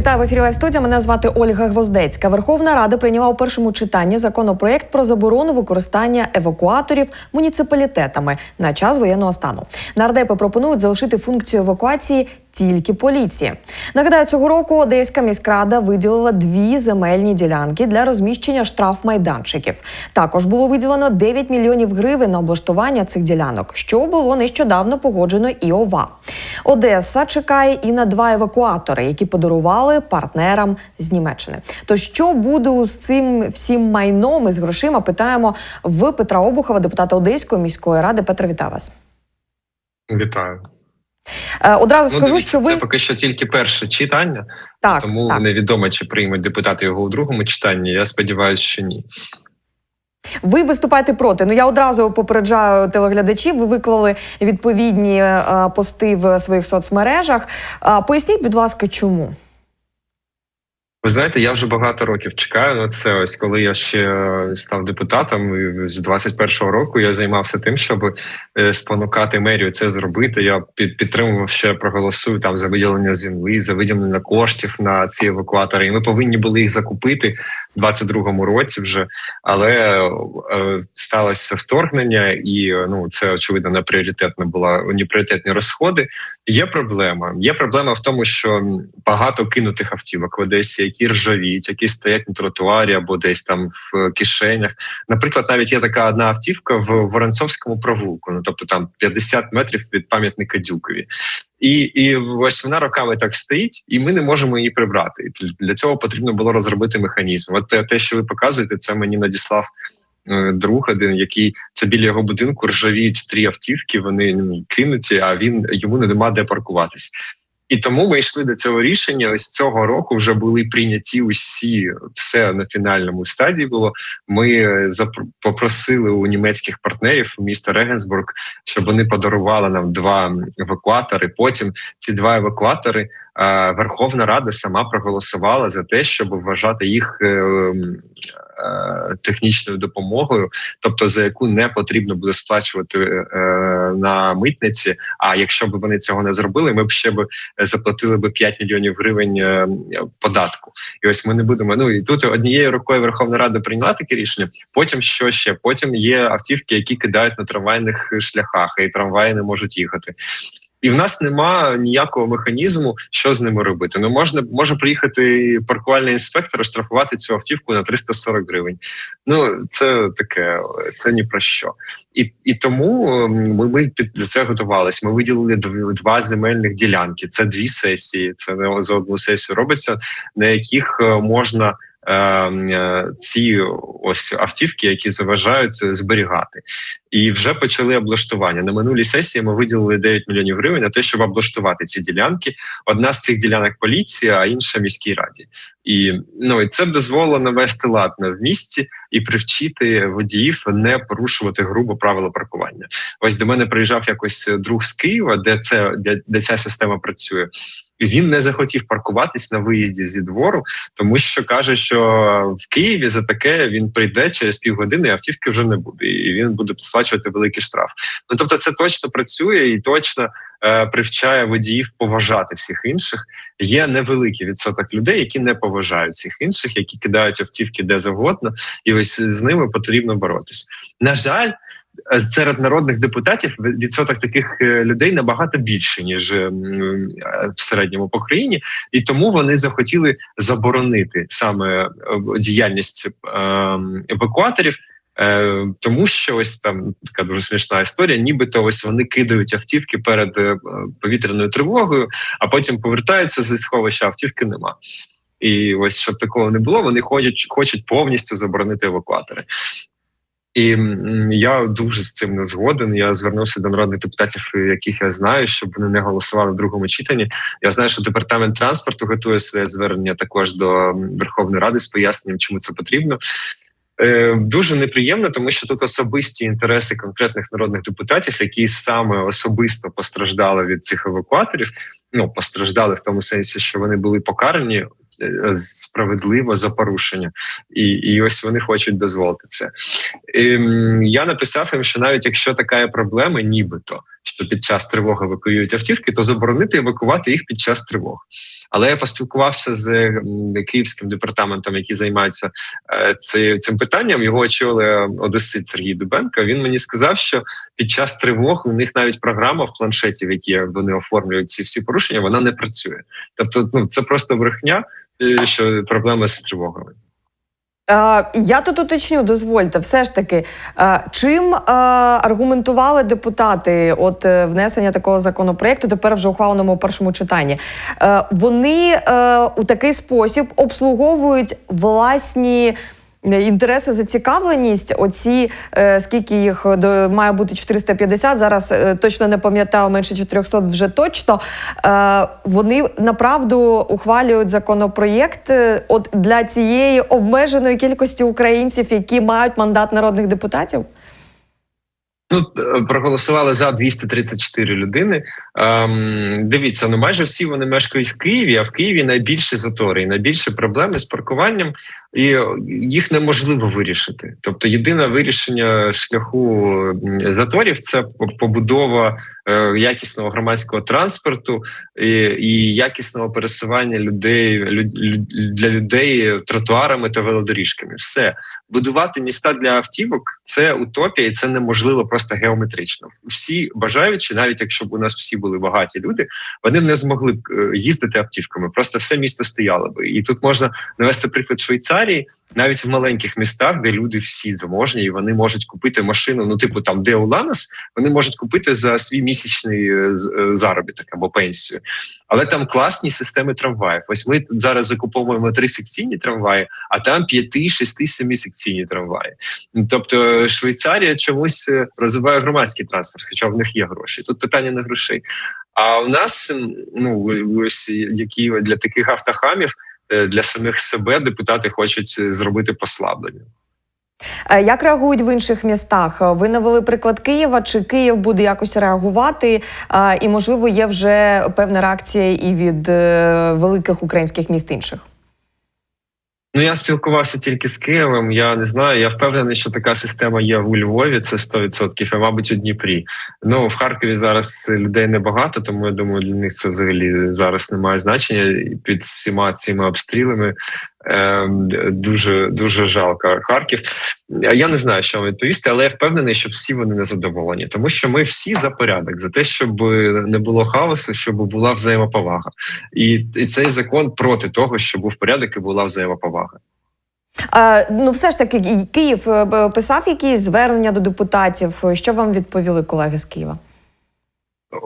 Вітаю в ефірі студія. Мене звати Ольга Гвоздецька. Верховна Рада прийняла у першому читанні законопроект про заборону використання евакуаторів муніципалітетами на час воєнного стану. Нардепи пропонують залишити функцію евакуації тільки поліції. Нагадаю, цього року Одеська міськрада виділила дві земельні ділянки для розміщення штрафмайданчиків. Також було виділено 9 мільйонів гривень на облаштування цих ділянок, що було нещодавно погоджено і ОВА. Одеса чекає і на два евакуатори, які подарували партнерам з Німеччини. То що буде з цим всім майном і з грошима? Питаємо в Петра Обухова, депутата Одеської міської ради. Петро, вітаю вас. Вітаю. Е, Одразу Ну, скажу, дивіться, що ви це поки що тільки перше читання, так, тому так. невідомо, чи приймуть депутати його у другому читанні. Я сподіваюся, що ні. Ви виступаєте проти. Ну я одразу попереджаю телеглядачів. Ви виклали відповідні е, пости в своїх соцмережах. Е, Поясніть, будь ласка, чому? Ви знаєте, я вже багато років чекаю на це. Ось коли я ще е, став депутатом з 21-го року, я займався тим, щоб е, спонукати мерію це зробити. Я під підтримував, я проголосую там за виділення землі, за виділення коштів на ці евакуатори. І ми повинні були їх закупити 22-му році вже, але е, сталося вторгнення, і ну це очевидно не пріоритетна була не пріоритетні розходи. Є проблема. Є проблема в тому, що багато кинутих автівок в Одесі, які ржавіють, які стоять на тротуарі або десь там в кишенях. Наприклад, навіть є така одна автівка в Воронцовському провулку, ну тобто там 50 метрів від пам'ятника Дюкові. І і ось вона роками так стоїть, і ми не можемо її прибрати. Для цього потрібно було розробити механізм. От те, що ви показуєте, це мені надіслав е, друг один, який це біля його будинку ржавіють три автівки. Вони ну, кинуті, а він йому нема де паркуватись. І тому ми йшли до цього рішення. Ось цього року вже були прийняті усі все на фінальному стадії. Було ми е, попросили у німецьких партнерів у міста Регенсбург, щоб вони подарували нам два евакуатори. Потім ці два евакуатори е, Верховна Рада сама проголосувала за те, щоб вважати їх е, м, е, технічною допомогою, тобто за яку не потрібно буде сплачувати е, на митниці. А якщо б вони цього не зробили, ми б ще б заплатили би 5 мільйонів гривень е, податку. І ось ми не будемо. Ну і тут однією рукою Верховна Рада прийняла таке рішення. Потім що ще? Потім є автівки, які кидають на трамвайних шляхах, і трамваї не можуть їхати. І в нас нема ніякого механізму, що з ними робити. Ну можна може приїхати паркувальний інспектор, штрафувати цю автівку на 340 гривень. Ну це таке, це ні про що. І і тому ем, ми, ми під це готувалися. Ми виділили дв- два земельних ділянки. Це дві сесії. Це не за одну сесію робиться, на яких е, можна. Е, е, Ці ось автівки, які заважають зберігати, і вже почали облаштування. На минулій сесії ми виділили 9 мільйонів гривень на те, щоб облаштувати ці ділянки. Одна з цих ділянок поліція, а інша міській раді. І ну і це дозволило навести лад на в місті і привчити водіїв не порушувати грубо правила паркування. Ось до мене приїжджав якось друг з Києва, де це де, де ця система працює. Він не захотів паркуватись на виїзді зі двору, тому що каже, що в Києві за таке він прийде через півгодини, і автівки вже не буде, і він буде сплачувати великий штраф. Ну тобто, це точно працює і точно е, привчає водіїв поважати всіх інших. Є невеликий відсоток людей, які не поважають всіх інших, які кидають автівки де завгодно, і ось з ними потрібно боротися. На жаль. Е, Серед народних депутатів відсоток таких е, людей набагато більше ніж ем, е, в середньому по країні, і тому вони захотіли заборонити саме діяльність ем, евакуаторів. Тому що ось там така дуже смішна історія, нібито ось вони кидають автівки перед повітряною тривогою, а потім повертаються зі сховища, автівки нема. І ось щоб такого не було, вони ходять, хочуть повністю заборонити евакуатори. І я дуже з цим не згоден. Я звернувся до народних депутатів, яких я знаю, щоб вони не голосували в другому читанні. Я знаю, що департамент транспорту готує своє звернення також до Верховної Ради з поясненням, чому це потрібно. Е, Дуже неприємно, тому що тут особисті інтереси конкретних народних депутатів, які саме особисто постраждали від цих евакуаторів. Ну постраждали в тому сенсі, що вони були покарані справедливо за порушення, і, і ось вони хочуть дозволити це. І, Я написав їм, що навіть якщо така є проблема, нібито що під час тривоги евакуюють автівки, то заборонити евакувати їх під час тривог. Але я поспілкувався з київським департаментом, який займається е, цим питанням. Його очолює Одесит Сергій Дубенко. Він мені сказав, що під час тривог у них навіть програма в планшеті, в якій вони оформлюють ці всі порушення, вона не працює. Тобто, ну це просто брехня, е, що проблема з тривогами. Е, Я тут уточню, дозвольте, все ж таки, е, чим е, аргументували депутати от внесення такого законопроекту, тепер вже ухваленому у першому читанні? Вони у такий спосіб обслуговують власні. Е, Інтереси, зацікавленість, оці е, скільки їх до має бути 450, Зараз е, точно не пам'ятаю, менше 400 вже точно. Е, вони направду ухвалюють законопроєкт е, от для цієї обмеженої кількості українців, які мають мандат народних депутатів. Ну е, проголосували за 234 людини. Ем, дивіться, ну майже всі вони мешкають в Києві, а в Києві найбільші затори і найбільші проблеми з паркуванням, і їх неможливо вирішити. Тобто, єдине вирішення шляху заторів це побудова е, якісного громадського транспорту і, і якісного пересування людей люд- люд- для людей тротуарами та велодоріжками. Все будувати міста для автівок це утопія, і це неможливо просто геометрично. Всі бажаючі, навіть якщо б у нас всі були багаті люди, вони б не змогли б е, їздити автівками. Просто все місто стояло би. І тут можна навести приклад Швейцарії. Навіть в маленьких містах, де люди всі заможні, і вони можуть купити машину, ну типу там де Уланос, вони можуть купити за свій місячний е, е, заробіток або пенсію. Але там класні системи трамваїв. Ось ми зараз закуповуємо три секційні трамваї, а там п'яти, шести, семи секційні трамваї. Тобто Швейцарія чомусь е, розвиває громадський транспорт, хоча в них є гроші. Тут питання не грошей. А у нас ну ось які для таких автохамів для самих себе депутати хочуть е, зробити послаблення. Е, Як реагують в інших містах? Ви навели приклад Києва. Чи Київ буде якось реагувати? Е, І можливо є вже певна реакція і від е, великих українських міст інших? Ну я спілкувався тільки з Києвом. Я не знаю. Я впевнений, що така система є у Львові. Це 100%, а мабуть у Дніпрі. Ну в Харкові зараз людей небагато, тому я думаю, для них це взагалі зараз не має значення. Під всіма цими обстрілами дуже дуже жалко Харків. Я не знаю, що вам відповісти, але я впевнений, що всі вони незадоволені, тому що ми всі за порядок, за те, щоб не було хаосу, щоб була взаємоповага, і, і цей закон проти того, щоб був порядок і була взаємоповага. Е, Ну, все ж таки, Київ е, писав якісь звернення до депутатів. Що вам відповіли колеги з Києва?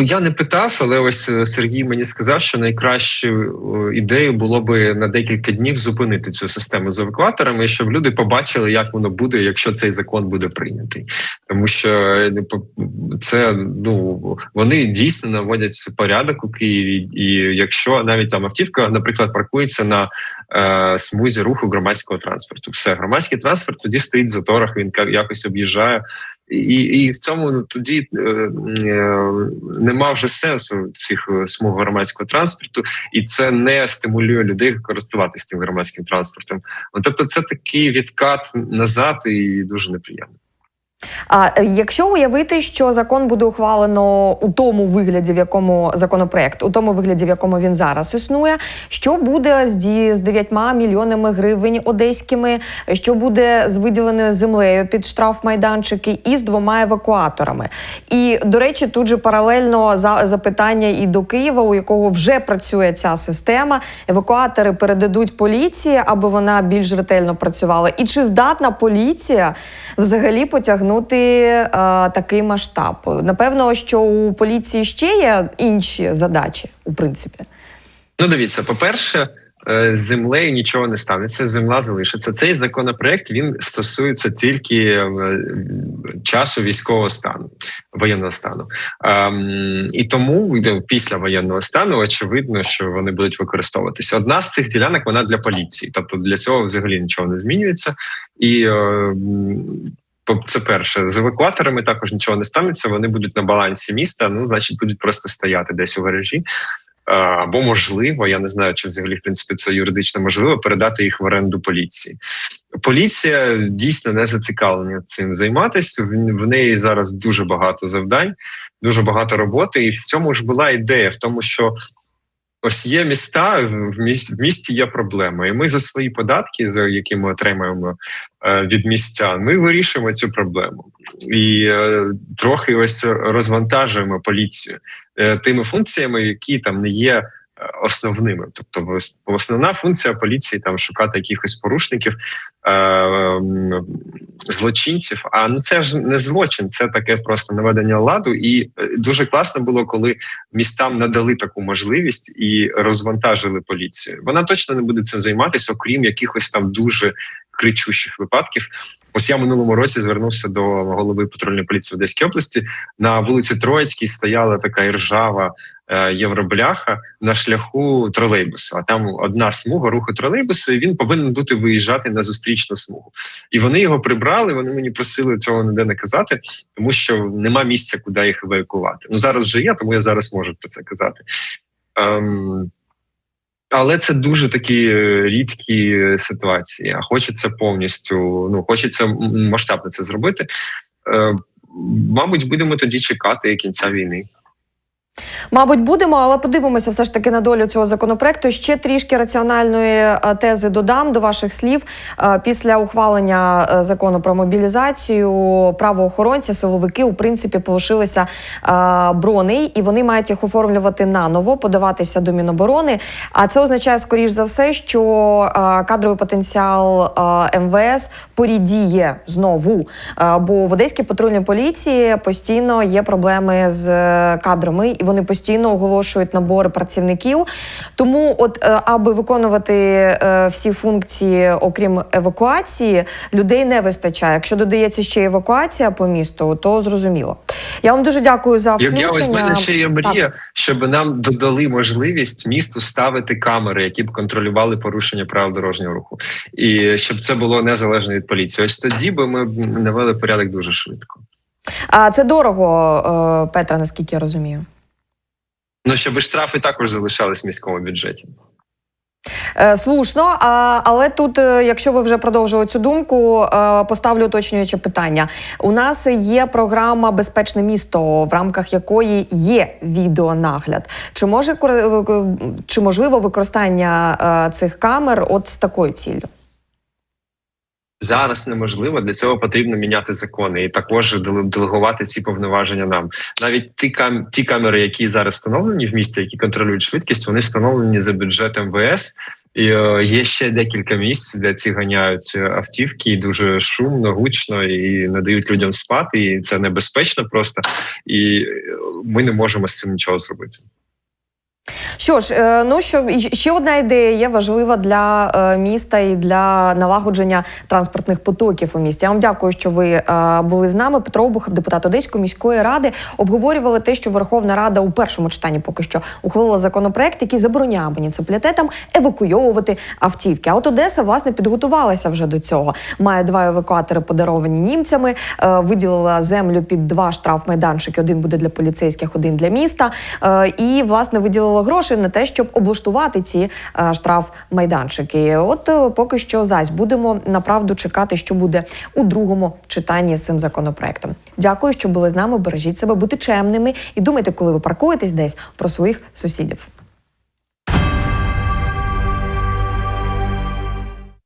Я не питав, але ось е, Сергій мені сказав, що найкращою ідеєю було би на декілька днів зупинити цю систему з евакуаторами, щоб люди побачили, як воно буде, якщо цей закон буде прийнятий. Тому що е, це ну вони дійсно наводять порядок у Києві, і якщо навіть там автівка, наприклад, паркується на е, смузі руху громадського транспорту, все громадський транспорт тоді стоїть в заторах, він якось об'їжджає. І, і в цьому тоді е, е, нема вже сенсу цих е, смуг громадського транспорту, і це не стимулює людей користуватися цим громадським транспортом. Тобто, це такий відкат назад і дуже неприємно. А е, якщо уявити, що закон буде ухвалено у тому вигляді, в якому законопроект, у тому вигляді, в якому він зараз існує, що буде з 9 мільйонами гривень одеськими, що буде з виділеною землею під штрафмайданчики і з двома евакуаторами? І до речі, тут же паралельно за запитання і до Києва, у якого вже працює ця система. Евакуатори передадуть поліції, аби вона більш ретельно працювала. І чи здатна поліція взагалі потягнути е, такий масштаб? Напевно, що у поліції ще є інші задачі, у принципі. Ну, дивіться, по-перше, е, з землею нічого не станеться, земля залишиться. Цей законопроект він стосується тільки е, часу військового стану, воєнного стану. Ем, і тому ну, після воєнного стану очевидно, що вони будуть використовуватися. Одна з цих ділянок вона для поліції, тобто для цього взагалі нічого не змінюється. І е, це перше, з евакуаторами також нічого не станеться. Вони будуть на балансі міста. Ну, значить, будуть просто стояти десь у гаражі. або можливо, я не знаю, чи взагалі в принципі це юридично можливо передати їх в оренду поліції. Поліція дійсно не зацікавлена цим займатися. В неї зараз дуже багато завдань, дуже багато роботи, і в цьому ж була ідея в тому, що ось є міста, в місті, є проблема, і ми за свої податки, за які ми отримаємо е, від містян, ми вирішуємо цю проблему і е, трохи ось розвантажуємо поліцію е, тими функціями, які там не є. Основними, тобто ос- основна функція поліції там шукати якихось порушників, злочинців. А ну це ж не злочин, це таке просто наведення ладу. І е, дуже класно було, коли містам надали таку можливість і розвантажили поліцію. Вона точно не буде цим займатися, окрім якихось там дуже кричущих випадків. Ось я минулому році звернувся до голови патрульної поліції в Одеській області. На вулиці Троїцькій стояла така іржава е, євробляха на шляху тролейбусу. А там одна смуга руху тролейбусу, і він повинен бути виїжджати на зустрічну смугу. І вони його прибрали. Вони мені просили цього ніде не казати, тому що нема місця, куди їх евакувати. Ну зараз вже є, тому я зараз можу про це казати. Ем, але це дуже такі е, рідкі е, ситуації. А хочеться повністю, ну хочеться масштабно це зробити. Е, мабуть, будемо тоді чекати кінця війни. Мабуть, будемо, але подивимося все ж таки на долю цього законопроекту. Ще трішки раціональної е, тези додам до ваших слів. Е, Після ухвалення е, закону про мобілізацію правоохоронці, силовики у принципі полишилися броней, і вони мають їх оформлювати наново, подаватися до Міноборони. А це означає, скоріш за все, що кадровий потенціал МВС порідіє знову. Бо в Одеській патрульній поліції постійно є проблеми з кадрами, і вони постійно оголошують набори працівників. Тому, от е, аби виконувати е, всі функції, окрім евакуації, людей не вистачає. Якщо додається ще евакуація по місту, то зрозуміло. Я вам дуже дякую за Як включення. я ось мене ще є мрія, щоб нам додали можливість місту ставити камери, які б контролювали порушення правил дорожнього руху, і щоб це було незалежно від поліції. Ось тоді би ми навели порядок дуже швидко. А це дорого, е, Петра, наскільки я розумію. Ну щоб штрафи також залишались в міському бюджеті. Е, Слушно, але тут, е, якщо ви вже продовжили цю думку, е, поставлю уточнююче питання. У нас є програма Безпечне місто, в рамках якої є відеонагляд. Чи може чи можливо використання цих камер от з такою ціллю? Зараз неможливо для цього потрібно міняти закони і також делегувати ці повноваження нам. Навіть ті кам ті камери, які зараз встановлені в місті, які контролюють швидкість, вони встановлені за бюджет МВС. І е, є ще декілька місць, де ці ганяють е, автівки, і дуже шумно, гучно і не дають людям спати. І це небезпечно просто. І е, ми не можемо з цим нічого зробити. Що ж, е, ну що ще одна ідея є важлива для е, міста і для налагодження транспортних потоків у місті. Я вам дякую, що ви е, були з нами. Петро Обухов, депутат Одеської міської ради, обговорювали те, що Верховна Рада у першому читанні поки що ухвалила законопроект, який забороняє муніципалітетам евакуйовувати автівки. А от Одеса власне підготувалася вже до цього. Має два евакуатори, подаровані німцями. Виділила землю під два штрафмайданчики. Один буде для поліцейських, один для міста. І власне виділила гроші на те, щоб облаштувати ці штраф-майданчики. От е, поки що зась будемо направду чекати, що буде у другому читанні з цим законопроектом. Дякую, що були з нами. Бережіть себе, бути чемними і думайте, коли ви паркуєтесь десь про своїх сусідів.